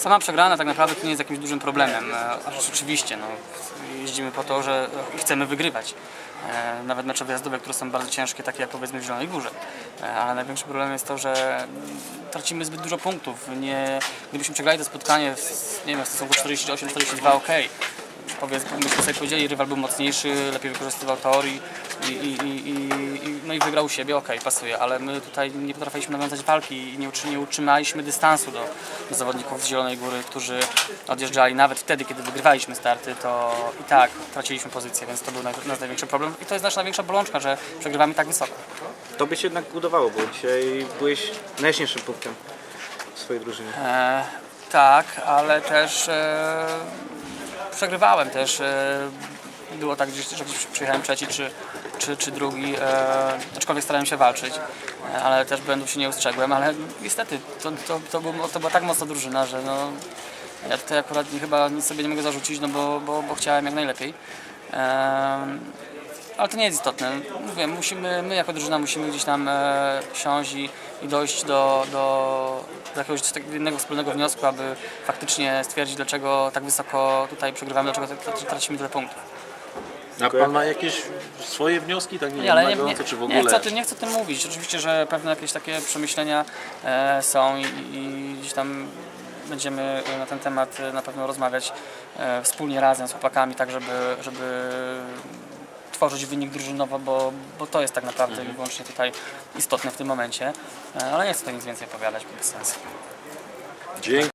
Sama przegrana tak naprawdę to nie jest jakimś dużym problemem. E, Oczywiście, no, jeździmy po to, że chcemy wygrywać. E, Nawet mecze wyjazdowe, które są bardzo ciężkie, takie jak powiedzmy w Zielonej Górze. E, Ale największy problem jest to, że tracimy zbyt dużo punktów. Nie, gdybyśmy przegrali to spotkanie w, nie wiem, w stosunku 48-42, ok. Powiedz, myśmy sobie powiedzieli, rywal był mocniejszy, lepiej wykorzystywał tor i, i, i, i, no i wygrał u siebie, okej, pasuje, ale my tutaj nie potrafiliśmy nawiązać walki i nie, nie utrzymaliśmy dystansu do, do zawodników z Zielonej Góry, którzy odjeżdżali nawet wtedy, kiedy wygrywaliśmy starty, to i tak traciliśmy pozycję, więc to był naj, nasz największy problem i to jest nasza największa bolączka, że przegrywamy tak wysoko. Tobie się jednak udawało, bo dzisiaj byłeś najjaśniejszym punktem w swojej drużynie. E, tak, ale też e, przegrywałem też. E, było tak, gdzieś, że gdzieś przyjechałem trzeci czy, czy, czy drugi, e, aczkolwiek starałem się walczyć, e, ale też błędów się nie ustrzegłem, ale niestety to, to, to, było, to była tak mocna drużyna, że no, ja tutaj akurat chyba nic sobie nie mogę zarzucić, no bo, bo, bo chciałem jak najlepiej. Ale to nie jest istotne. Mówię, musimy, my jako drużyna musimy gdzieś tam e, siąść i, i dojść do, do, do jakiegoś tak jednego wspólnego wniosku, aby faktycznie stwierdzić, dlaczego tak wysoko tutaj przegrywamy, dlaczego tracimy tyle punktów. A pan ma jakieś swoje wnioski, tak nie, Nie, wiem, ale nie, nie, czy w nie, ogóle? chcę o tym, nie chcę o tym mówić. Oczywiście, że pewne jakieś takie przemyślenia e, są i, i gdzieś tam będziemy na ten temat e, na pewno rozmawiać e, wspólnie razem z chłopakami, tak żeby, żeby tworzyć wynik drużynowo, bo, bo to jest tak naprawdę Mhm. wyłącznie tutaj istotne w tym momencie. E, ale nie chcę tutaj nic więcej opowiadać, bo bez sensu. Dzięki.